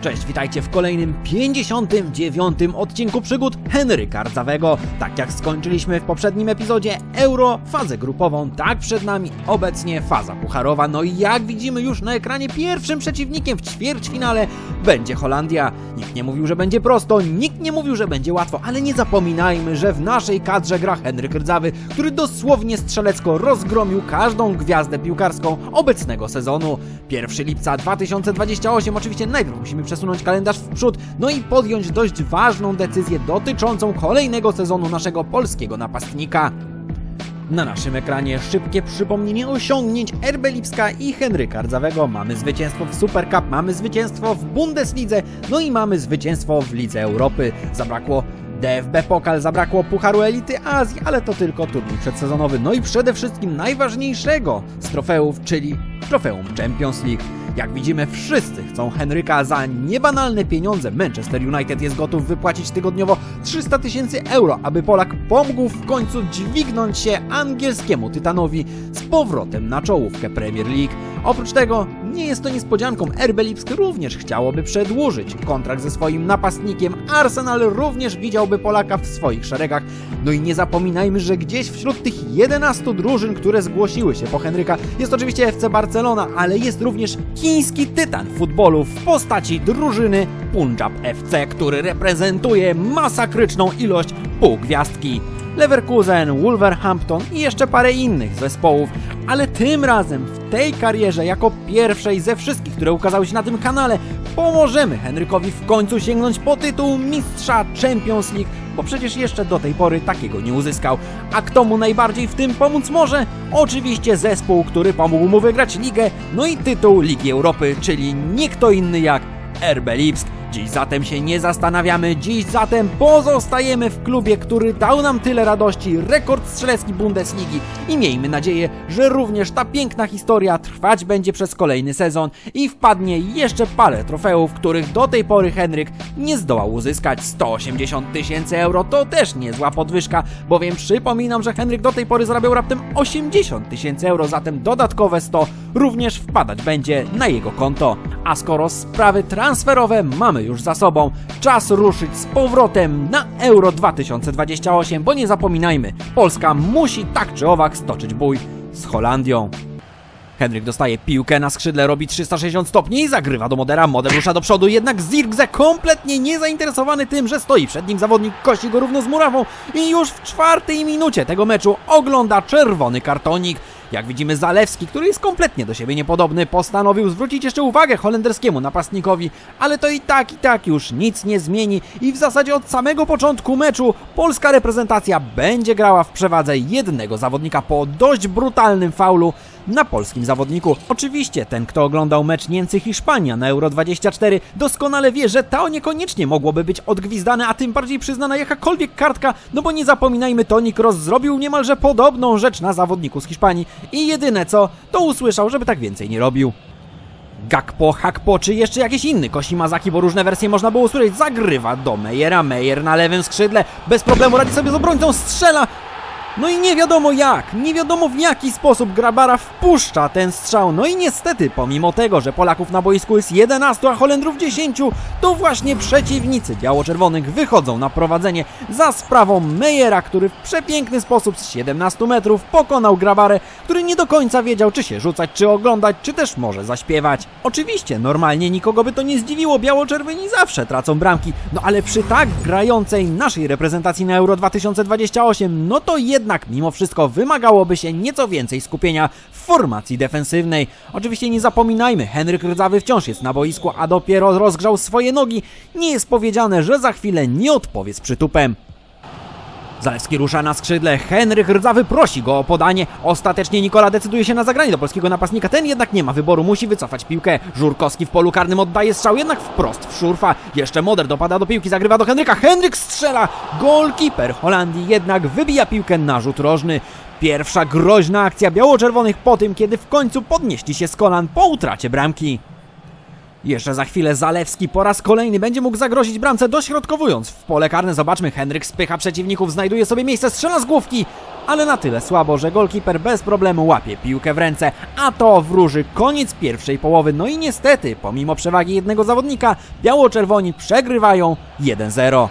Cześć, witajcie w kolejnym 59 odcinku przygód Henryka Rdzawego. Tak jak skończyliśmy w poprzednim epizodzie Euro, fazę grupową, tak przed nami obecnie faza pucharowa. No i jak widzimy już na ekranie, pierwszym przeciwnikiem w ćwierćfinale będzie Holandia. Nikt nie mówił, że będzie prosto, nikt nie mówił, że będzie łatwo, ale nie zapominajmy, że w naszej kadrze gra Henryk Rdzawy, który dosłownie strzelecko rozgromił każdą gwiazdę piłkarską obecnego sezonu. 1 lipca 2028, oczywiście najpierw musimy przesunąć kalendarz w przód, no i podjąć dość ważną decyzję dotyczącą kolejnego sezonu naszego polskiego napastnika. Na naszym ekranie szybkie przypomnienie osiągnięć RB Lipska i Henryka Rdzawego. Mamy zwycięstwo w Super Cup, mamy zwycięstwo w Bundeslidze, no i mamy zwycięstwo w Lidze Europy. Zabrakło DFB Pokal, zabrakło Pucharu Elity Azji, ale to tylko turniej przedsezonowy. No i przede wszystkim najważniejszego z trofeów, czyli trofeum Champions League. Jak widzimy, wszyscy chcą Henryka za niebanalne pieniądze. Manchester United jest gotów wypłacić tygodniowo 300 tysięcy euro, aby Polak pomógł w końcu dźwignąć się angielskiemu Tytanowi z powrotem na czołówkę Premier League. Oprócz tego, nie jest to niespodzianką, RB Lipsk również chciałoby przedłużyć kontrakt ze swoim napastnikiem. Arsenal również widziałby Polaka w swoich szeregach. No i nie zapominajmy, że gdzieś wśród tych 11 drużyn, które zgłosiły się po Henryka, jest oczywiście FC Barcelona, ale jest również chiński tytan futbolu w postaci drużyny Punjab FC, który reprezentuje masakryczną ilość półgwiazdki. Leverkusen, Wolverhampton i jeszcze parę innych zespołów, ale tym razem w tej karierze jako pierwszej ze wszystkich, które ukazały się na tym kanale, pomożemy Henrykowi w końcu sięgnąć po tytuł mistrza Champions League, bo przecież jeszcze do tej pory takiego nie uzyskał. A kto mu najbardziej w tym pomóc może? Oczywiście zespół, który pomógł mu wygrać ligę, no i tytuł Ligi Europy, czyli nie kto inny jak RB Lipsk. Dziś zatem się nie zastanawiamy, dziś zatem pozostajemy w klubie, który dał nam tyle radości, rekord strzelecki Bundesligi i miejmy nadzieję, że również ta piękna historia trwać będzie przez kolejny sezon i wpadnie jeszcze parę trofeów, których do tej pory Henryk nie zdołał uzyskać. 180 tysięcy euro to też niezła podwyżka, bowiem przypominam, że Henryk do tej pory zarabiał raptem 80 tysięcy euro, zatem dodatkowe 100 również wpadać będzie na jego konto. A skoro sprawy transferowe mamy już za sobą, czas ruszyć z powrotem na Euro 2028, bo nie zapominajmy, Polska musi tak czy owak stoczyć bój z Holandią. Henryk dostaje piłkę na skrzydle, robi 360 stopni i zagrywa do Modera. Moder rusza do przodu, jednak Zirkze kompletnie niezainteresowany tym, że stoi przed nim zawodnik, kości go równo z murawą i już w czwartej minucie tego meczu ogląda czerwony kartonik. Jak widzimy Zalewski, który jest kompletnie do siebie niepodobny, postanowił zwrócić jeszcze uwagę holenderskiemu napastnikowi, ale to i tak, i tak już nic nie zmieni i w zasadzie od samego początku meczu polska reprezentacja będzie grała w przewadze jednego zawodnika po dość brutalnym faulu na polskim zawodniku. Oczywiście ten, kto oglądał mecz Niemcy-Hiszpania na Euro 24 doskonale wie, że to niekoniecznie mogłoby być odgwizdane, a tym bardziej przyznana jakakolwiek kartka, no bo nie zapominajmy, Toni Kroos zrobił niemalże podobną rzecz na zawodniku z Hiszpanii i jedyne co, to usłyszał, żeby tak więcej nie robił. Gakpo, Hakpo czy jeszcze jakiś inny Kosimazaki, bo różne wersje można było usłyszeć, zagrywa do Mejera, Mejer na lewym skrzydle, bez problemu radzi sobie z obrońcą, strzela, no i nie wiadomo jak, nie wiadomo w jaki sposób Grabara wpuszcza ten strzał. No i niestety, pomimo tego, że Polaków na boisku jest 11, a Holendrów 10, to właśnie przeciwnicy biało-czerwonych wychodzą na prowadzenie za sprawą Mejera, który w przepiękny sposób z 17 metrów pokonał Grabarę, który nie do końca wiedział, czy się rzucać, czy oglądać, czy też może zaśpiewać. Oczywiście, normalnie nikogo by to nie zdziwiło, biało-czerwoni zawsze tracą bramki, no ale przy tak grającej naszej reprezentacji na Euro 2028, no to jednak mimo wszystko wymagałoby się nieco więcej skupienia w formacji defensywnej. Oczywiście nie zapominajmy, Henryk Rdzawy wciąż jest na boisku, a dopiero rozgrzał swoje nogi. Nie jest powiedziane, że za chwilę nie odpowie z przytupem. Zalewski rusza na skrzydle, Henryk Rdzawy prosi go o podanie. Ostatecznie Nikola decyduje się na zagranie do polskiego napastnika, ten jednak nie ma wyboru, musi wycofać piłkę. Żurkowski w polu karnym oddaje strzał, jednak wprost w szurfa. Jeszcze Moder dopada do piłki, zagrywa do Henryka, Henryk strzela! Golkiper Holandii jednak wybija piłkę na rzut rożny. Pierwsza groźna akcja biało-czerwonych po tym, kiedy w końcu podnieśli się z kolan po utracie bramki. Jeszcze za chwilę Zalewski po raz kolejny będzie mógł zagrozić bramce dośrodkowując. W pole karne zobaczmy, Henryk spycha przeciwników, znajduje sobie miejsce, strzela z główki, ale na tyle słabo, że golkiper bez problemu łapie piłkę w ręce, a to wróży koniec pierwszej połowy. No i niestety, pomimo przewagi jednego zawodnika, biało-czerwoni przegrywają 1-0.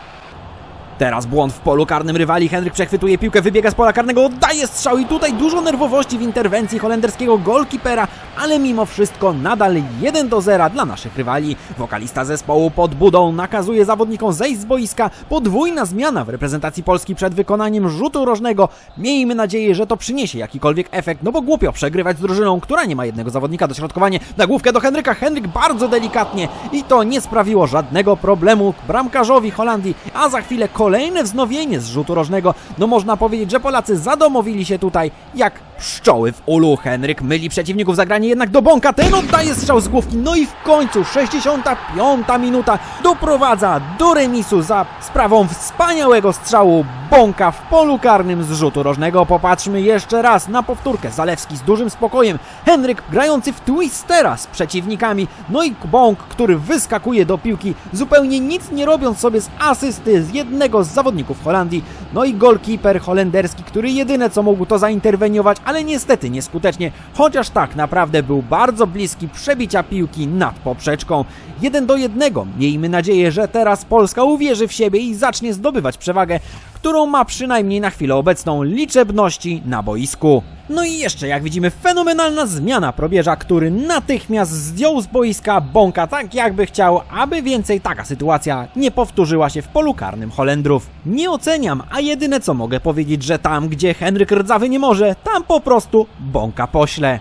Teraz błąd w polu karnym rywali. Henryk przechwytuje piłkę, wybiega z pola karnego, oddaje strzał i tutaj dużo nerwowości w interwencji holenderskiego golkipera, ale mimo wszystko nadal 1 do 0 dla naszych rywali. Wokalista zespołu pod budą nakazuje zawodnikom zejść z boiska. Podwójna zmiana w reprezentacji Polski przed wykonaniem rzutu rożnego. Miejmy nadzieję, że to przyniesie jakikolwiek efekt, no bo głupio przegrywać z drużyną, która nie ma jednego zawodnika. Dośrodkowanie na główkę do Henryka. Henryk bardzo delikatnie i to nie sprawiło żadnego problemu bramkarzowi Holandii, a za chwilę kolejne wznowienie z rzutu rożnego. No można powiedzieć, że Polacy zadomowili się tutaj jak pszczoły w ulu. Henryk myli przeciwników zagranie jednak do Bąka. Ten oddaje strzał z główki. No i w końcu 65 minuta doprowadza do remisu za sprawą wspaniałego strzału Bąka w polu karnym z rzutu rożnego. Popatrzmy jeszcze raz na powtórkę. Zalewski z dużym spokojem. Henryk grający w twistera z przeciwnikami. No i Bąk, który wyskakuje do piłki, zupełnie nic nie robiąc sobie z asysty z jednego z zawodników Holandii. No i golkiper holenderski, który jedyne co mógł to zainterweniować, ale niestety nieskutecznie, chociaż tak naprawdę był bardzo bliski przebicia piłki nad poprzeczką. Jeden do jednego. Miejmy nadzieję, że teraz Polska uwierzy w siebie i zacznie zdobywać przewagę, którą ma przynajmniej na chwilę obecną liczebności na boisku. No i jeszcze, jak widzimy, fenomenalna zmiana probierza, który natychmiast zdjął z boiska Bąka tak jakby chciał, aby więcej taka sytuacja nie powtórzyła się w polu karnym Holendrów. Nie oceniam, a jedyne co mogę powiedzieć, że tam, gdzie Henryk Rdzawy nie może, tam po prostu Bąka pośle.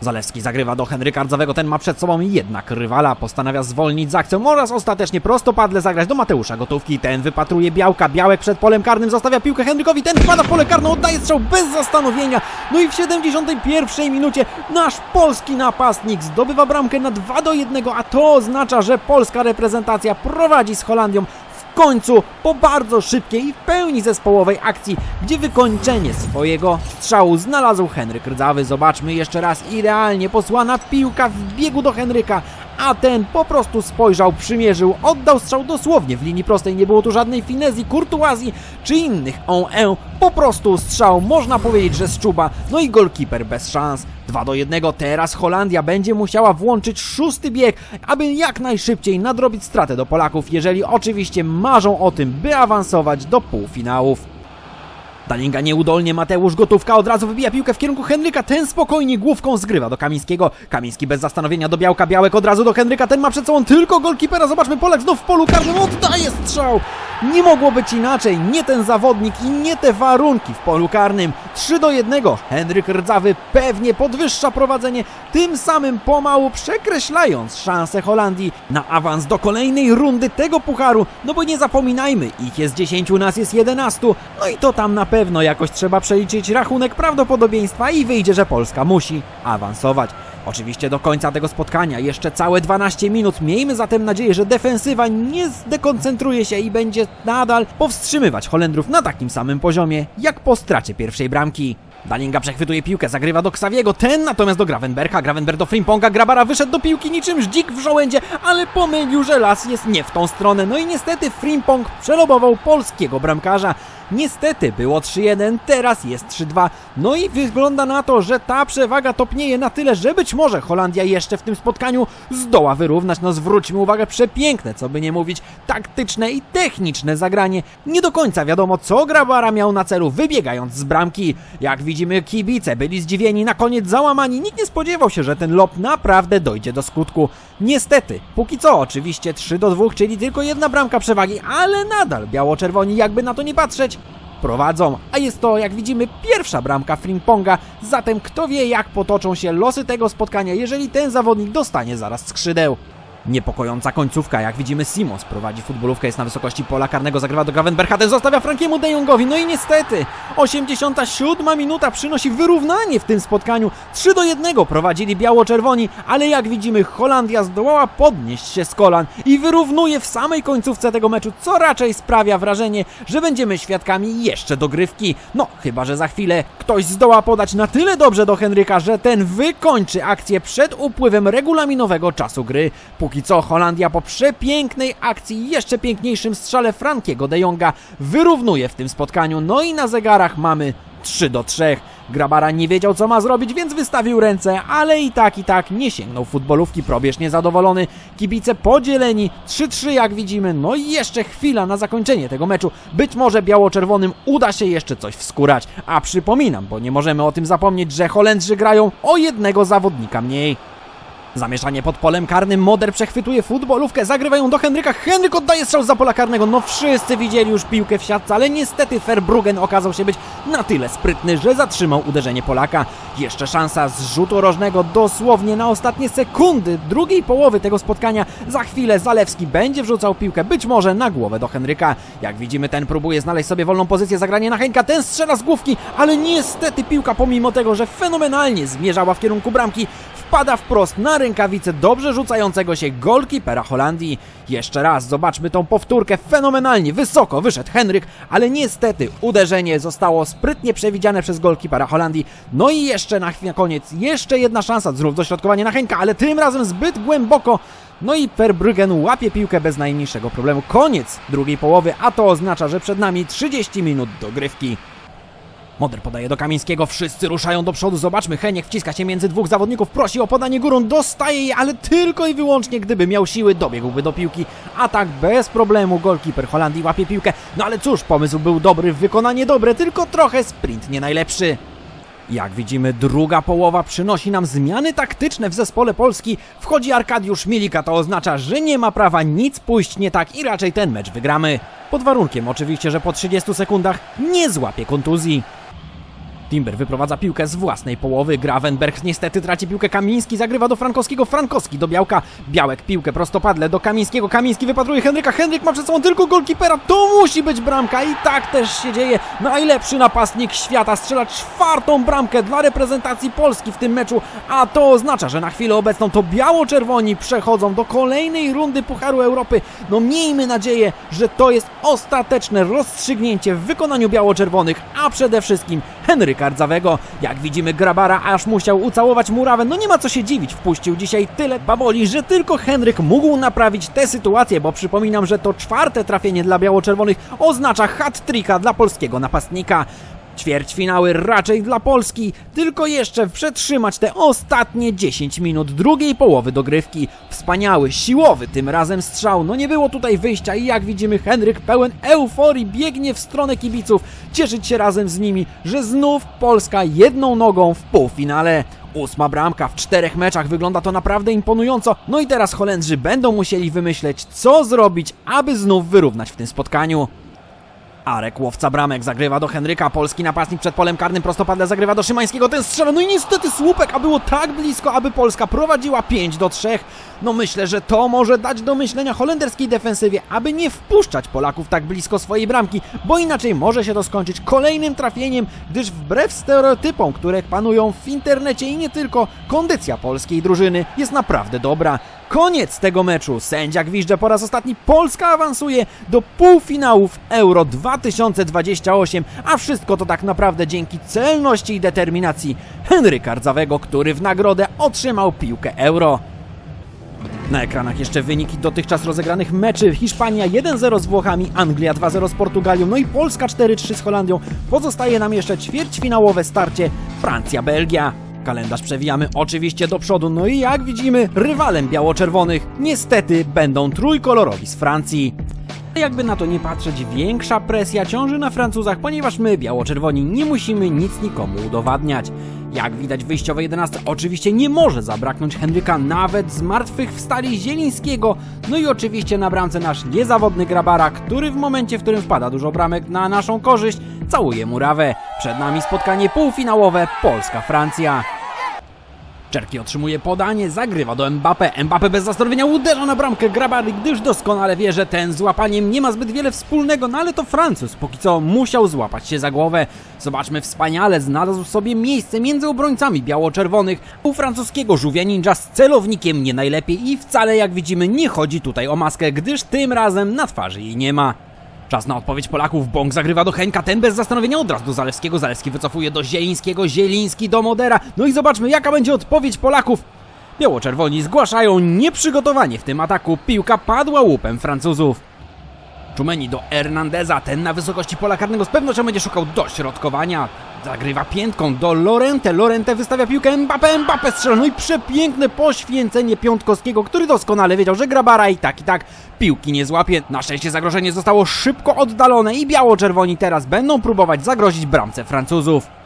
Zalewski zagrywa do Henryka Rdzawego, ten ma przed sobą jednak rywala, postanawia zwolnić z akcją oraz ostatecznie prostopadle zagrać do Mateusza Gotówki. Ten wypatruje Białka, Białek przed polem karnym zostawia piłkę Henrykowi, ten wpada w pole karne, oddaje strzał bez zastanowienia. No i w 71 minucie nasz polski napastnik zdobywa bramkę na 2 do 1, a to oznacza, że polska reprezentacja prowadzi z Holandią końcu po bardzo szybkiej i w pełni zespołowej akcji, gdzie wykończenie swojego strzału znalazł Henryk Rdzawy. Zobaczmy jeszcze raz idealnie posłana piłka w biegu do Henryka, a ten po prostu spojrzał, przymierzył, oddał strzał dosłownie w linii prostej. Nie było tu żadnej finezji, kurtuazji czy innych on e. Po prostu strzał, można powiedzieć, że z czuba. No i golkiper bez szans. 2 do 1. Teraz Holandia będzie musiała włączyć szósty bieg, aby jak najszybciej nadrobić stratę do Polaków, jeżeli oczywiście marzą o tym, by awansować do półfinałów. Dalinga nieudolnie, Mateusz Gotówka od razu wybija piłkę w kierunku Henryka, ten spokojnie główką zgrywa do Kamińskiego. Kamiński bez zastanowienia do Białka, Białek od razu do Henryka, ten ma przed sobą tylko golkipera, zobaczmy, Polak znów w polu karnym, oddaje strzał! Nie mogło być inaczej, nie ten zawodnik i nie te warunki w polu karnym. 3 do 1, Henryk Rdzawy pewnie podwyższa prowadzenie, tym samym pomału przekreślając szanse Holandii na awans do kolejnej rundy tego pucharu, no bo nie zapominajmy, ich jest 10, nas jest 11, no i to tam na pewno jakoś trzeba przeliczyć rachunek prawdopodobieństwa i wyjdzie, że Polska musi awansować. Oczywiście do końca tego spotkania jeszcze całe 12 minut. Miejmy zatem nadzieję, że defensywa nie zdekoncentruje się i będzie nadal powstrzymywać Holendrów na takim samym poziomie jak po stracie pierwszej bramki. Dalinga przechwytuje piłkę, zagrywa do Ksawiego, ten natomiast do Gravenberga, Gravenberg do Frimponga, Grabara wyszedł do piłki niczym żdzik w żołędzie, ale pomylił, że las jest nie w tą stronę. No i niestety Frimpong przelobował polskiego bramkarza. Niestety było 3-1, teraz jest 3-2. No i wygląda na to, że ta przewaga topnieje na tyle, że być może Holandia jeszcze w tym spotkaniu zdoła wyrównać. No zwróćmy uwagę, przepiękne, co by nie mówić, taktyczne i techniczne zagranie. Nie do końca wiadomo, co Grabara miał na celu, wybiegając z bramki. Jak widzimy, kibice byli zdziwieni, na koniec załamani. Nikt nie spodziewał się, że ten lob naprawdę dojdzie do skutku. Niestety, póki co oczywiście 3 do 2, czyli tylko jedna bramka przewagi, ale nadal biało-czerwoni, jakby na to nie patrzeć, prowadzą, a jest to, jak widzimy, pierwsza bramka Frimponga, zatem kto wie, jak potoczą się losy tego spotkania, jeżeli ten zawodnik dostanie zaraz skrzydeł. Niepokojąca końcówka, jak widzimy Simons prowadzi futbolówkę, jest na wysokości pola karnego, zagrywa do Gravenbercha, zostawia Frankiemu de Jongowi, no i niestety 87 minuta przynosi wyrównanie w tym spotkaniu, 3 do 1 prowadzili biało-czerwoni, ale jak widzimy Holandia zdołała podnieść się z kolan i wyrównuje w samej końcówce tego meczu, co raczej sprawia wrażenie, że będziemy świadkami jeszcze dogrywki, no chyba, że za chwilę ktoś zdoła podać na tyle dobrze do Henryka, że ten wykończy akcję przed upływem regulaminowego czasu gry. Póki co Holandia po przepięknej akcji i jeszcze piękniejszym strzale Frankiego de Jonga wyrównuje w tym spotkaniu. No i na zegarach mamy 3 do 3. Grabara nie wiedział co ma zrobić, więc wystawił ręce, ale i tak i tak nie sięgnął futbolówki. Probierz niezadowolony, kibice podzieleni 3-3 jak widzimy. No i jeszcze chwila na zakończenie tego meczu. Być może biało-czerwonym uda się jeszcze coś wskórać. A przypominam, bo nie możemy o tym zapomnieć, że Holendrzy grają o jednego zawodnika mniej. Zamieszanie pod polem karnym, Moder przechwytuje futbolówkę, zagrywają do Henryka, Henryk oddaje strzał za pola karnego, no wszyscy widzieli już piłkę w siatce, ale niestety Verbruggen okazał się być na tyle sprytny, że zatrzymał uderzenie Polaka. Jeszcze szansa z rzutu rożnego dosłownie na ostatnie sekundy drugiej połowy tego spotkania. Za chwilę Zalewski będzie wrzucał piłkę, być może na głowę do Henryka. Jak widzimy, ten próbuje znaleźć sobie wolną pozycję, zagranie na Henka, ten strzela z główki, ale niestety piłka pomimo tego, że fenomenalnie zmierzała w kierunku bramki, wpada wprost na rękawicę dobrze rzucającego się golkipera Holandii. Jeszcze raz zobaczmy tą powtórkę. Fenomenalnie wysoko wyszedł Henryk, ale niestety uderzenie zostało sprytnie przewidziane przez golkipera Holandii. No i jeszcze na, na koniec jeszcze jedna szansa, znów dośrodkowanie na Henka, ale tym razem zbyt głęboko. No i Verbruggen łapie piłkę bez najmniejszego problemu. Koniec drugiej połowy, a to oznacza, że przed nami 30 minut dogrywki. Moder podaje do Kamińskiego, wszyscy ruszają do przodu, zobaczmy, Heniek wciska się między dwóch zawodników, prosi o podanie górą, dostaje je, ale tylko i wyłącznie gdyby miał siły, dobiegłby do piłki, a tak bez problemu golkiper Holandii łapie piłkę, no ale cóż, pomysł był dobry, wykonanie dobre, tylko trochę sprint nie najlepszy. Jak widzimy, druga połowa przynosi nam zmiany taktyczne w zespole Polski. Wchodzi Arkadiusz Milika, to oznacza, że nie ma prawa nic pójść nie tak i raczej ten mecz wygramy. Pod warunkiem oczywiście, że po 30 sekundach nie złapie kontuzji. Timber wyprowadza piłkę z własnej połowy. Gravenberg niestety traci piłkę. Kamiński zagrywa do Frankowskiego. Frankowski do Białka. Białek piłkę prostopadle do Kamińskiego. Kamiński wypatruje Henryka. Henryk ma przed sobą tylko golkipera. To musi być bramka i tak też się dzieje. Najlepszy napastnik świata strzela czwartą bramkę dla reprezentacji Polski w tym meczu, a to oznacza, że na chwilę obecną to biało-czerwoni przechodzą do kolejnej rundy Pucharu Europy. No miejmy nadzieję, że to jest ostateczne rozstrzygnięcie w wykonaniu biało-czerwonych, a przede wszystkim Jak widzimy, Grabara aż musiał ucałować murawę. No nie ma co się dziwić, wpuścił dzisiaj tyle baboli, że tylko Henryk mógł naprawić tę sytuację, bo przypominam, że to czwarte trafienie dla biało-czerwonych oznacza hat-tricka dla polskiego napastnika. Ćwierćfinały raczej dla Polski, tylko jeszcze przetrzymać te ostatnie 10 minut drugiej połowy dogrywki. Wspaniały, siłowy tym razem strzał, no nie było tutaj wyjścia i jak widzimy Henryk pełen euforii biegnie w stronę kibiców, cieszyć się razem z nimi, że znów Polska jedną nogą w półfinale. Ósma bramka w czterech meczach, wygląda to naprawdę imponująco. No i teraz Holendrzy będą musieli wymyśleć, co zrobić, aby znów wyrównać w tym spotkaniu. Arek, łowca bramek, zagrywa do Henryka, polski napastnik przed polem karnym, prostopadle zagrywa do Szymańskiego, ten strzela, no i niestety słupek, a było tak blisko, aby Polska prowadziła 5 do 3. No myślę, że to może dać do myślenia holenderskiej defensywie, aby nie wpuszczać Polaków tak blisko swojej bramki, bo inaczej może się to skończyć kolejnym trafieniem, gdyż wbrew stereotypom, które panują w internecie i nie tylko, kondycja polskiej drużyny jest naprawdę dobra. Koniec tego meczu. Sędzia gwizdże po raz ostatni. Polska awansuje do półfinałów Euro 2028, a wszystko to tak naprawdę dzięki celności i determinacji Henryka Rdzawego, który w nagrodę otrzymał piłkę Euro. Na ekranach jeszcze wyniki dotychczas rozegranych meczy. Hiszpania 1-0 z Włochami, Anglia 2-0 z Portugalią, no i Polska 4-3 z Holandią. Pozostaje nam jeszcze ćwierćfinałowe starcie Francja-Belgia. Kalendarz przewijamy oczywiście do przodu, no i jak widzimy, rywalem biało-czerwonych niestety będą trójkolorowi z Francji. Jakby na to nie patrzeć, większa presja ciąży na Francuzach, ponieważ my, biało-czerwoni, nie musimy nic nikomu udowadniać. Jak widać w wyjściowej 11 oczywiście nie może zabraknąć Henryka nawet z martwych wstali Zielińskiego, no i oczywiście na bramce nasz niezawodny Grabara, który w momencie, w którym wpada dużo bramek na naszą korzyść, całuje murawę. Przed nami spotkanie półfinałowe Polska-Francja. Czerki otrzymuje podanie, zagrywa do Mbappe. Mbappe bez zastanowienia uderza na bramkę Grabary, gdyż doskonale wie, że ten z łapaniem nie ma zbyt wiele wspólnego, no ale to Francuz póki co musiał złapać się za głowę. Zobaczmy, wspaniale znalazł sobie miejsce między obrońcami biało-czerwonych. U francuskiego żółwia ninja z celownikiem nie najlepiej i wcale jak widzimy nie chodzi tutaj o maskę, gdyż tym razem na twarzy jej nie ma. Czas na odpowiedź Polaków. Bąk zagrywa do Henka, ten bez zastanowienia od razu do Zalewskiego. Zalewski wycofuje do Zielińskiego, Zieliński do Modera. No i zobaczmy, jaka będzie odpowiedź Polaków. Biało-czerwoni zgłaszają nieprzygotowanie w tym ataku. Piłka padła łupem Francuzów. Czumeni do Hernandeza, ten na wysokości pola karnego z pewnością będzie szukał dośrodkowania. Zagrywa piętką do Lorente, Lorente wystawia piłkę Mbappe, Mbappe strzela, no i przepiękne poświęcenie Piątkowskiego, który doskonale wiedział, że Grabara i tak i tak piłki nie złapie. Na szczęście zagrożenie zostało szybko oddalone i biało-czerwoni teraz będą próbować zagrozić bramce Francuzów.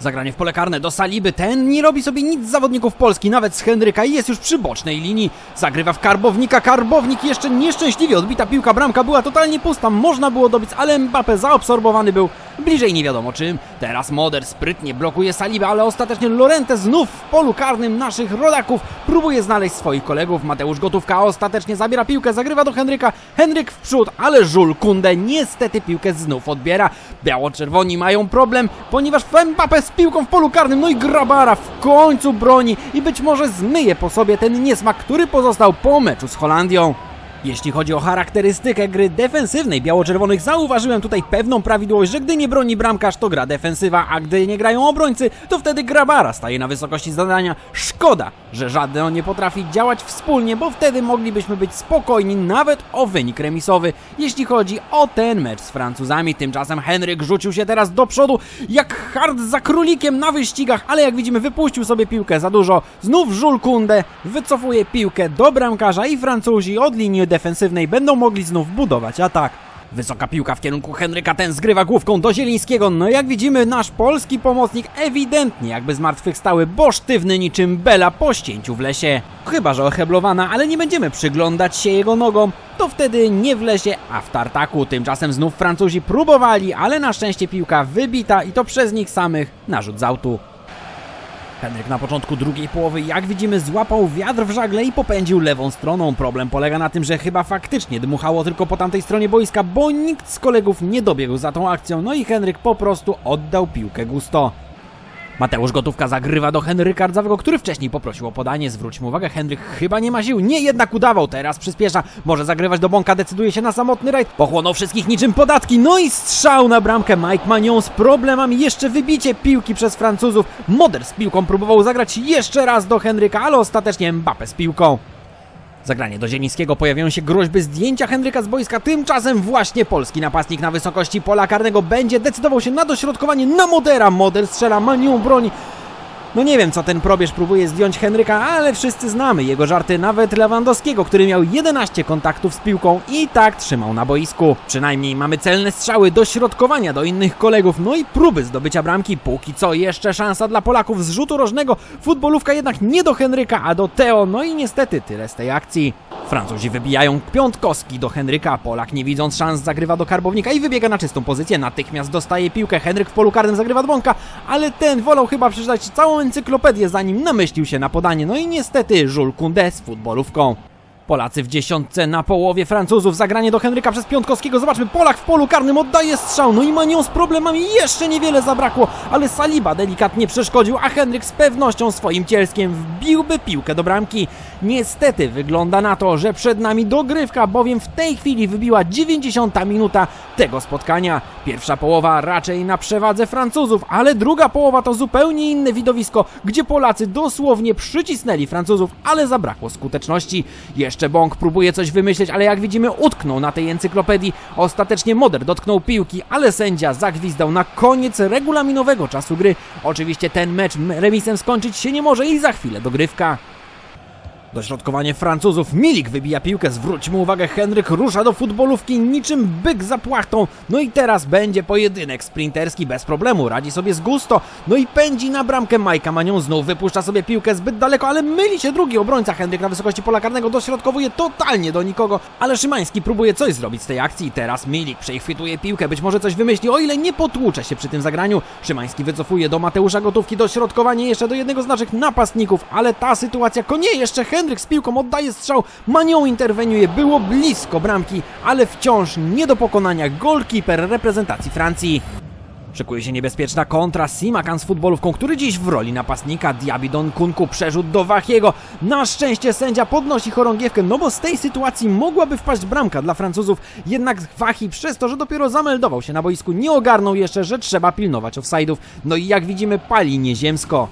Zagranie w pole karne do Saliby. Ten nie robi sobie nic z zawodników Polski, nawet z Henryka i jest już przy bocznej linii. Zagrywa w Karbownika. Karbownik jeszcze nieszczęśliwie odbita piłka. Bramka była totalnie pusta. Można było dobić, ale Mbappe zaabsorbowany był bliżej nie wiadomo czym. Teraz Moder sprytnie blokuje Salibę, ale ostatecznie Lorente znów w polu karnym naszych rodaków próbuje znaleźć swoich kolegów. Mateusz Gotówka ostatecznie zabiera piłkę, zagrywa do Henryka. Henryk w przód, ale Żul Kunde niestety piłkę znów odbiera. Biało-czerwoni mają problem, ponieważ Mbappe z piłką w polu karnym, no i Grabara w końcu broni i być może zmyje po sobie ten niesmak, który pozostał po meczu z Holandią. Jeśli chodzi o charakterystykę gry defensywnej biało-czerwonych, zauważyłem tutaj pewną prawidłowość, że gdy nie broni bramkarz, to gra defensywa, a gdy nie grają obrońcy, to wtedy Grabara staje na wysokości zadania. Szkoda, że żaden nie potrafi działać wspólnie, bo wtedy moglibyśmy być spokojni nawet o wynik remisowy, jeśli chodzi o ten mecz z Francuzami. Tymczasem Henryk rzucił się teraz do przodu, jak hard za królikiem na wyścigach, ale jak widzimy wypuścił sobie piłkę za dużo. Znów Jules Kunde wycofuje piłkę do bramkarza i Francuzi od linii defensywnej będą mogli znów budować atak. Wysoka piłka w kierunku Henryka, ten zgrywa główką do Zielińskiego. No jak widzimy, nasz polski pomocnik ewidentnie jakby zmartwychwstały, bo sztywny niczym Bela po ścięciu w lesie. Chyba, że oheblowana, ale nie będziemy przyglądać się jego nogom. To wtedy nie w lesie, a w tartaku. Tymczasem znów Francuzi próbowali, ale na szczęście piłka wybita i to przez nich samych na rzut z autu. Henryk na początku drugiej połowy, jak widzimy, złapał wiatr w żagle i popędził lewą stroną. Problem polega na tym, że chyba faktycznie dmuchało tylko po tamtej stronie boiska, bo nikt z kolegów nie dobiegł za tą akcją, no i Henryk po prostu oddał piłkę gusto. Mateusz Gotówka zagrywa do Henryka Rdzawego, który wcześniej poprosił o podanie. Zwróćmy uwagę, Henryk chyba nie ma sił. Nie, jednak udawał. Teraz przyspiesza. Może zagrywać do Bąka, decyduje się na samotny rajd. Pochłonął wszystkich niczym podatki. No i strzał na bramkę. Mike Manion z problemami. Jeszcze wybicie piłki przez Francuzów. Moder z piłką próbował zagrać jeszcze raz do Henryka, ale ostatecznie Mbappe z piłką. Zagranie do Zielińskiego pojawiają się groźby zdjęcia Henryka z boiska. Tymczasem właśnie polski napastnik na wysokości pola karnego będzie decydował się na dośrodkowanie na Modera. Model strzela, Manion broni. No nie wiem, co ten probierz próbuje zdjąć Henryka, ale wszyscy znamy jego żarty, nawet Lewandowskiego, który miał 11 kontaktów z piłką i tak trzymał na boisku. Przynajmniej mamy celne strzały, dośrodkowania do innych kolegów, no i próby zdobycia bramki. Póki co jeszcze szansa dla Polaków z rzutu rożnego. Futbolówka jednak nie do Henryka, a do Teo, no i niestety tyle z tej akcji. Francuzi wybijają piątkowski do Henryka. Polak nie widząc szans zagrywa do Karbownika i wybiega na czystą pozycję. Natychmiast dostaje piłkę. Henryk w polu karnym zagrywa do ale ten wolał chyba przeczytać całą encyklopedię zanim namyślił się na podanie. No i niestety Jules Koundé z futbolówką. Polacy w dziesiątce na połowie Francuzów. Zagranie do Henryka przez Piątkowskiego. Zobaczmy, Polak w polu karnym oddaje strzał. No i Manion z problemami jeszcze niewiele zabrakło, ale Saliba delikatnie przeszkodził, a Henryk z pewnością swoim cielskiem wbiłby piłkę do bramki. Niestety wygląda na to, że przed nami dogrywka, bowiem w tej chwili wybiła 90 minuta tego spotkania. Pierwsza połowa raczej na przewadze Francuzów, ale druga połowa to zupełnie inne widowisko, gdzie Polacy dosłownie przycisnęli Francuzów, ale zabrakło skuteczności. Jeszcze Bąk próbuje coś wymyśleć, ale jak widzimy utknął na tej encyklopedii. Ostatecznie Moder dotknął piłki, ale sędzia zagwizdał na koniec regulaminowego czasu gry. Oczywiście ten mecz remisem skończyć się nie może i za chwilę dogrywka. Dośrodkowanie Francuzów, Milik wybija piłkę, zwróćmy uwagę, Henryk rusza do futbolówki niczym byk za płachtą, no i teraz będzie pojedynek sprinterski bez problemu, radzi sobie z gusto, no i pędzi na bramkę Majka Manią, znów wypuszcza sobie piłkę zbyt daleko, ale myli się drugi obrońca, Henryk na wysokości pola karnego dośrodkowuje totalnie do nikogo, ale Szymański próbuje coś zrobić z tej akcji, teraz Milik przechwytuje piłkę, być może coś wymyśli, o ile nie potłucze się przy tym zagraniu, Szymański wycofuje do Mateusza Gotówki, dośrodkowanie jeszcze do jednego z naszych napastników, ale ta sytuacja konie, jeszcze Henryk z piłką oddaje strzał, Manią interweniuje, było blisko bramki, ale wciąż nie do pokonania golkiper reprezentacji Francji. Szykuje się niebezpieczna kontra Simakan z futbolówką, który dziś w roli napastnika Diabidon Kunku przerzut do Wachiego. Na szczęście sędzia podnosi chorągiewkę, no bo z tej sytuacji mogłaby wpaść bramka dla Francuzów. Jednak Wachi przez to, że dopiero zameldował się na boisku, nie ogarnął jeszcze, że trzeba pilnować offside'ów. No i jak widzimy pali nieziemsko.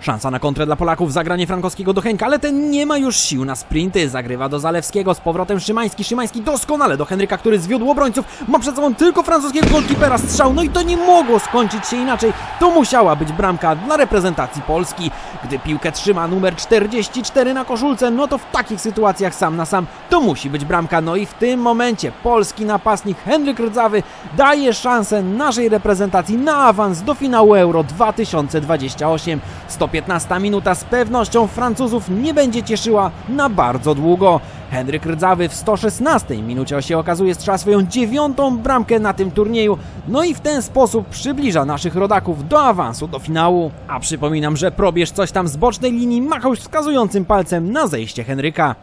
Szansa na kontrę dla Polaków, zagranie Frankowskiego do Henka, ale ten nie ma już sił na sprinty. Zagrywa do Zalewskiego, z powrotem Szymański, Szymański doskonale do Henryka, który zwiódł obrońców. Ma przed sobą tylko francuskiego golkipera strzał, no i to nie mogło skończyć się inaczej. To musiała być bramka dla reprezentacji Polski. Gdy piłkę trzyma numer 44 na koszulce, no to w takich sytuacjach sam na sam to musi być bramka. No i w tym momencie polski napastnik Henryk Rdzawy daje szansę naszej reprezentacji na awans do finału Euro 2028. 115 minuta z pewnością Francuzów nie będzie cieszyła na bardzo długo. Henryk Rdzawy w 116 minucie się okazuje strzela swoją dziewiątą bramkę na tym turnieju, no i w ten sposób przybliża naszych rodaków do awansu do finału. A przypominam, że probierz coś tam z bocznej linii machał wskazującym palcem na zejście Henryka.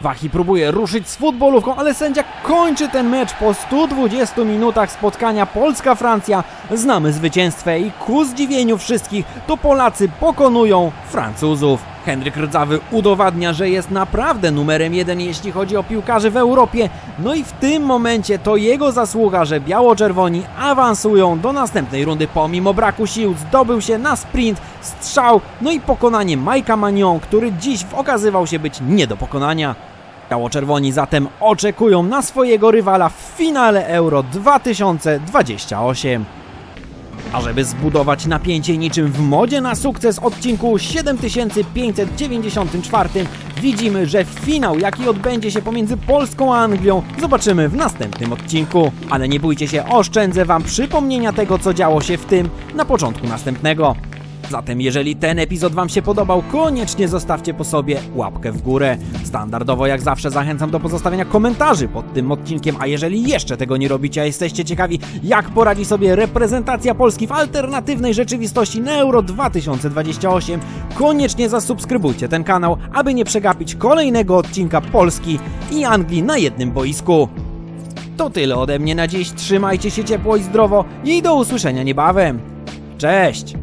Wachi próbuje ruszyć z futbolówką, ale sędzia kończy ten mecz po 120 minutach spotkania Polska-Francja. Znamy zwycięstwo i ku zdziwieniu wszystkich to Polacy pokonują Francuzów. Henryk Rdzawy udowadnia, że jest naprawdę numerem jeden, jeśli chodzi o piłkarzy w Europie. No i w tym momencie to jego zasługa, że biało-czerwoni awansują do następnej rundy pomimo braku sił. Zdobył się na sprint, strzał, no i pokonanie Majka Magnon, który dziś okazywał się być nie do pokonania. Biało-czerwoni zatem oczekują na swojego rywala w finale Euro 2028. A żeby zbudować napięcie niczym w modzie na sukces odcinku 7594 widzimy, że finał jaki odbędzie się pomiędzy Polską a Anglią zobaczymy w następnym odcinku. Ale nie bójcie się, oszczędzę wam przypomnienia tego co działo się w tym na początku następnego. Zatem jeżeli ten epizod Wam się podobał, koniecznie zostawcie po sobie łapkę w górę. Standardowo jak zawsze zachęcam do pozostawienia komentarzy pod tym odcinkiem, a jeżeli jeszcze tego nie robicie, a jesteście ciekawi jak poradzi sobie reprezentacja Polski w alternatywnej rzeczywistości na Euro 2028, koniecznie zasubskrybujcie ten kanał, aby nie przegapić kolejnego odcinka Polski i Anglii na jednym boisku. To tyle ode mnie na dziś, trzymajcie się ciepło i zdrowo i do usłyszenia niebawem. Cześć!